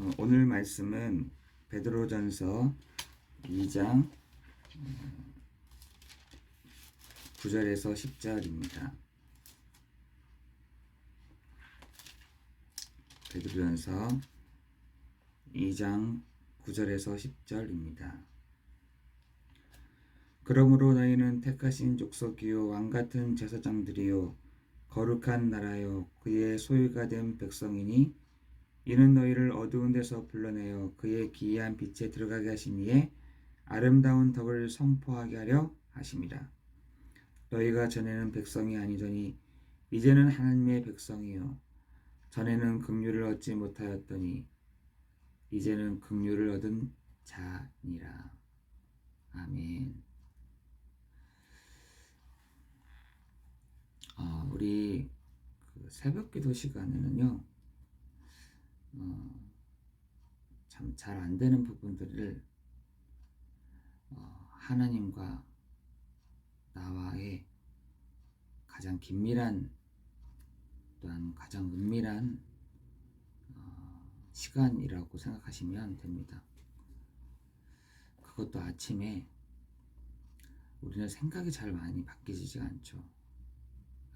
어, 오늘 말씀은 베드로전서 2장 9절에서 10절입니다. 베드로전서 2장 9절에서 10절입니다. 그러므로 너희는 택하신 족속이요 왕 같은 제사장들이요 거룩한 나라요 그의 소유가 된 백성이니 이는 너희를 어두운 데서 불러내어 그의 기이한 빛에 들어가게 하시니에 아름다운 덕을 선포하게 하려 하심이라. 너희가 전에는 백성이 아니더니 이제는 하나님의 백성이요 전에는 긍휼을 얻지 못하였더니 이제는 긍휼을 얻은 자니라. 아멘. 어, 우리 그 새벽 기도 시간에는요. 어, 참 잘 안 되는 부분들을 어, 하나님과 나와의 가장 긴밀한 또한 가장 은밀한 어, 시간이라고 생각하시면 됩니다. 그것도 아침에 우리는 생각이 잘 많이 바뀌지 않죠.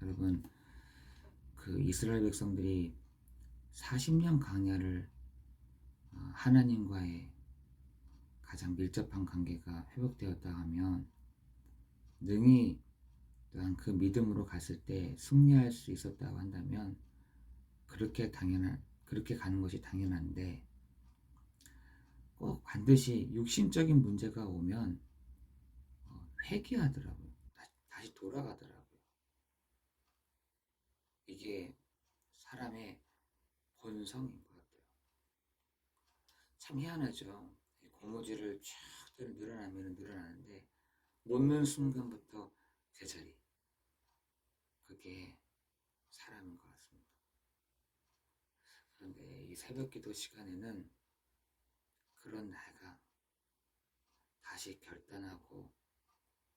여러분 그 이스라엘 백성들이 40년 광야를 어, 하나님과의 가장 밀접한 관계가 회복되었다 하면 능히 또한 그 믿음으로 갔을 때 승리할 수 있었다고 한다면 그렇게 당연한 그렇게 가는 것이 당연한데 꼭 반드시 육신적인 문제가 오면 어, 회개하더라고요. 다시 돌아가더라고요. 이게 사람의 본성인 것 같아요. 참 희한하죠. 고무줄을 쫙 늘어나면 늘어나는데 놓는 순간부터 제자리. 그게 사람인 것 같습니다. 그런데 이 새벽 기도 시간에는 그런 나가 다시 결단하고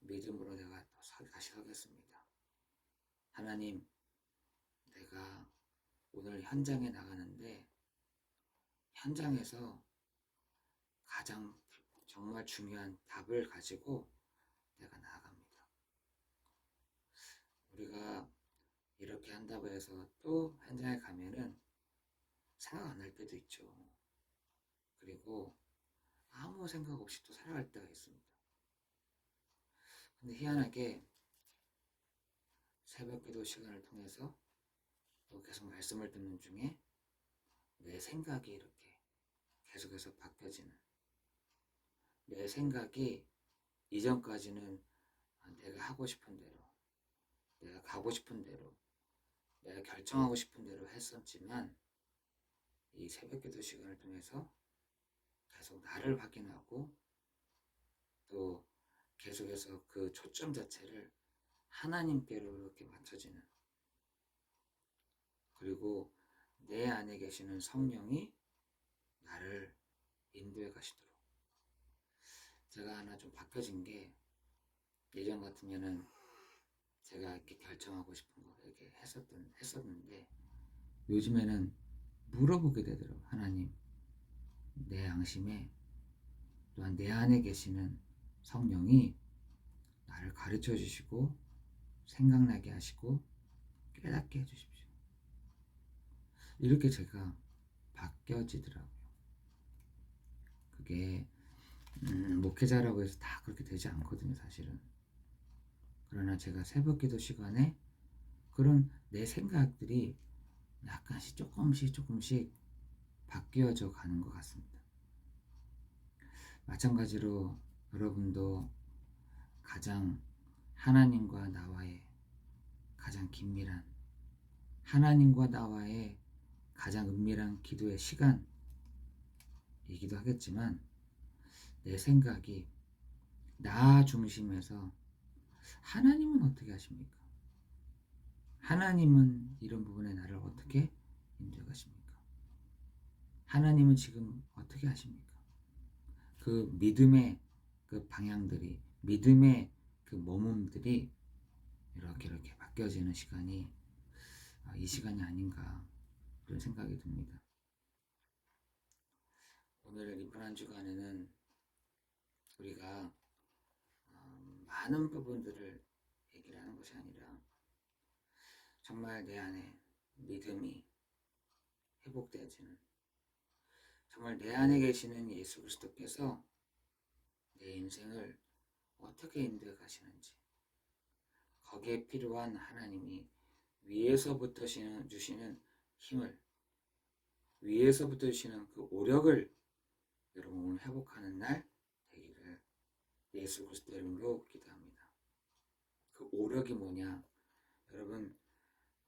믿음으로 내가 또 다시 서겠습니다. 하나님, 내가 오늘 현장에 나가는데 현장에서 가장 정말 중요한 답을 가지고 내가 나아갑니다. 우리가 이렇게 한다고 해서 또 현장에 가면은 생각 안 날 때도 있죠. 그리고 아무 생각 없이 또 살아갈 때가 있습니다. 근데 희한하게 새벽 기도 시간을 통해서 또 계속 말씀을 듣는 중에 내 생각이 이렇게 계속해서 바뀌어지는 내 생각이 이전까지는 내가 하고 싶은 대로 내가 가고 싶은 대로 내가 결정하고 싶은 대로 했었지만 이 새벽 기도 시간을 통해서 계속 나를 확인하고 또 계속해서 그 초점 자체를 하나님께로 이렇게 맞춰지는 그리고 내 안에 계시는 성령이 나를 인도해 가시도록 제가 하나 좀 바뀌어진 게 예전 같으면은 제가 이렇게 결정하고 싶은 거 이렇게 했었던 했었는데 요즘에는 물어보게 되더라고요. 하나님, 내 양심에 또한 내 안에 계시는 성령이 나를 가르쳐 주시고 생각나게 하시고 깨닫게 해주십시오. 이렇게 제가 바뀌어지더라고요. 그게 음, 목회자라고 해서 다 그렇게 되지 않거든요, 사실은. 그러나 제가 새벽 기도 시간에 그런 내 생각들이 약간씩 조금씩 조금씩 바뀌어져 가는 것 같습니다. 마찬가지로 여러분도 가장 하나님과 나와의 가장 긴밀한 하나님과 나와의 가장 은밀한 기도의 시간이기도 하겠지만 내 생각이 나 중심에서 하나님은 어떻게 하십니까? 하나님은 이런 부분에 나를 어떻게 인도해 가십니까? 하나님은 지금 어떻게 하십니까? 그 믿음의 그 방향들이 믿음의 그 머금들이 이렇게 이렇게 바뀌어지는 시간이 아, 이 시간이 아닌가 그런 생각이 듭니다. 오늘 이번 한 주간에는 우리가 어, 많은 부분들을 얘기를 하는 것이 아니라 정말 내 안에 믿음이 회복되어지는 정말 내 안에 계시는 예수 그리스도께서 내 인생을 어떻게 인도해 가시는지 거기에 필요한 하나님이 위에서부터 주시는 힘을 위에서부터 주시는 그 오력을 여러분 오늘 회복하는 날 되기를 예수 그리스도 이름으로 기도합니다. 그 오력이 뭐냐? 여러분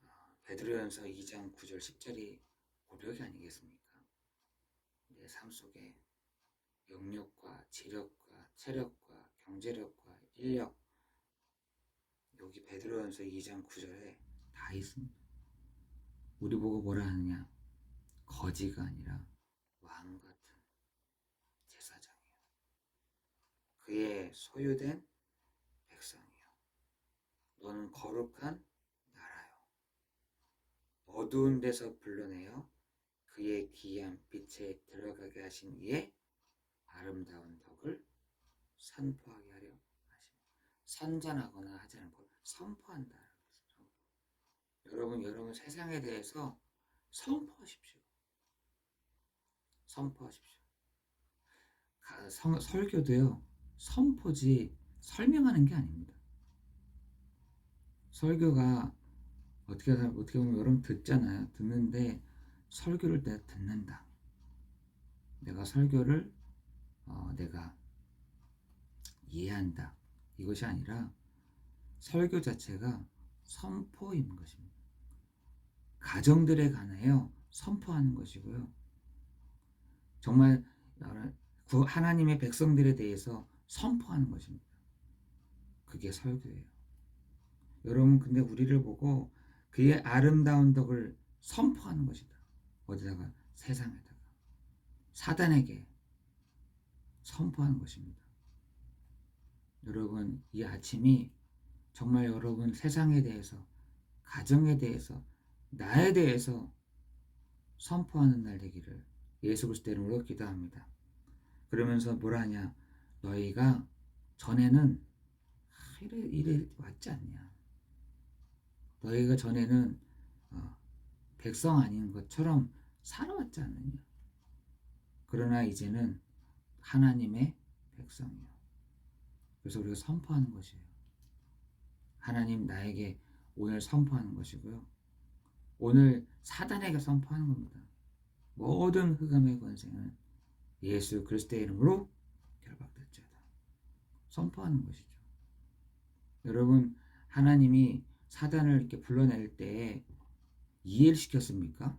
어, 베드로전서 2장 9절 10절이 오력이 아니겠습니까? 내 삶 속에 영력과 지력과 체력과 경제력과 인력 여기 베드로전서 2장 9절에 다 있습니다. 우리 보고 뭐라 하느냐? 거지가 아니라 왕 같은 제사장이요. 그의 소유된 백성이요. 너는 거룩한 나라요. 어두운 데서 불러내어 그의 기이한 빛에 들어가게 하신 이의 아름다운 덕을 선포하게 하려 하십니다. 선전하거나 하지 않고 선포한다. 여러분, 여러분 세상에 대해서 선포하십시오. 선포하십시오. 가- 성- 설교도요, 선포지 설명하는 게 아닙니다. 설교가 어떻게, 어떻게 보면 여러분 듣잖아요. 듣는데 설교를 내가 듣는다. 내가 설교를 어, 내가 이해한다. 이것이 아니라 설교 자체가 선포인 것입니다. 가정들에 관하여 선포하는 것이고요. 정말 구- 하나님의 백성들에 대해서 선포하는 것입니다. 그게 설교예요. 여러분, 근데 우리를 보고 그의 아름다운 덕을 선포하는 것이다. 어디다가? 세상에다가. 사단에게 선포하는 것입니다. 여러분, 이 아침이 정말 여러분 세상에 대해서, 가정에 대해서, 나에 대해서 선포하는 날 되기를 예수 그리스도 이름으로 기도합니다. 그러면서 뭐라 하냐? 너희가 전에는 아, 이래 이래 왔지 않냐? 너희가 전에는 어, 백성 아닌 것처럼 살아왔지 않느냐? 그러나 이제는 하나님의 백성이요. 그래서 우리가 선포하는 것이에요. 하나님 나에게 오늘 선포하는 것이고요. 오늘 사단에게 선포하는 겁니다. 모든 흑암의 권세는 예수 그리스도의 이름으로 결박될지어다. 선포하는 것이죠. 여러분 하나님이 사단을 이렇게 불러낼 때 이해를 시켰습니까?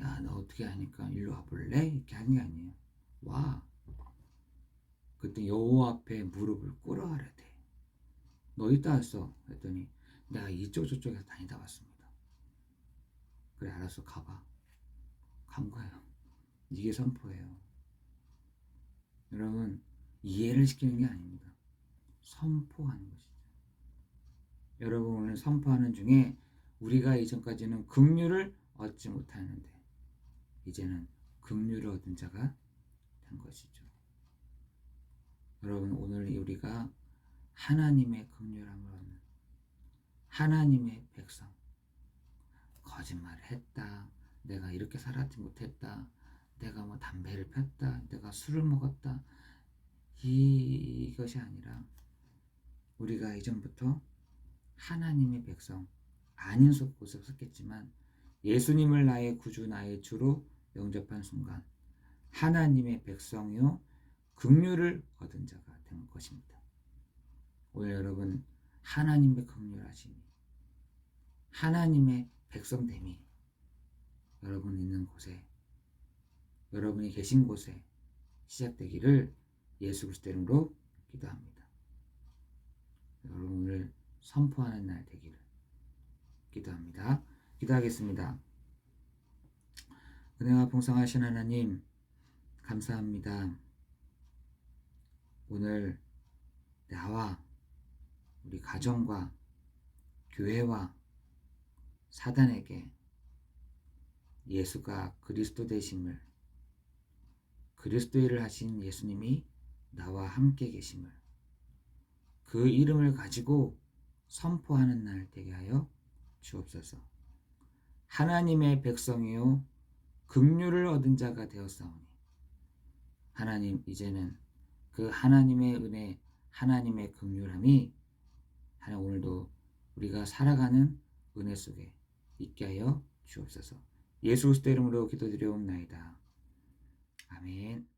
야, 너 어떻게 하니까 일로 와볼래? 이렇게 하는 게 아니에요. 와. 그때 여호와 앞에 무릎을 꿇어 하려대. 너 이따 왔어. 했더니 내가 이쪽 저쪽에서 다니다 왔습니다. 그래 알았어 가봐. 간 거예요. 이게 선포예요. 여러분 이해를 시키는 게 아닙니다. 선포하는 것이죠. 여러분 오늘 선포하는 중에 우리가 이전까지는 긍휼을 얻지 못하는데 이제는 긍휼을 얻은 자가 된 것이죠. 여러분 오늘 우리가 하나님의 긍휼함을 얻는 하나님의 백성 거짓말을 했다. 내가 이렇게 살았지 못했다. 내가 뭐 담배를 폈다. 내가 술을 먹었다. 이, 이것이 아니라 우리가 이전부터 하나님의 백성 아닌 속곳에 섰겠지만 예수님을 나의 구주 나의 주로 영접한 순간 하나님의 백성이요 긍휼을 얻은 자가 된 것입니다. 오늘 여러분 하나님의 긍휼하심이 하나님의 백성됨이 여러분 있는 곳에 여러분이 계신 곳에 시작되기를 예수 그리스도 이름으로 기도합니다. 여러분 오늘 선포하는 날 되기를 기도합니다. 기도하겠습니다. 은혜와 봉상하신 하나님 감사합니다. 오늘 나와 우리 가정과 교회와 사단에게 예수가 그리스도 되심을 그리스도의 일을 하신 예수님이 나와 함께 계심을 그 이름을 가지고 선포하는 날 되게 하여 주옵소서. 하나님의 백성이요 긍휼을 얻은 자가 되었사오니 하나님 이제는 그 하나님의 은혜 하나님의 긍휼함이 하나 오늘도 우리가 살아가는 은혜 속에 있게 하여 주옵소서. 예수 그리스도 이름으로 기도드려옵나이다. 아멘.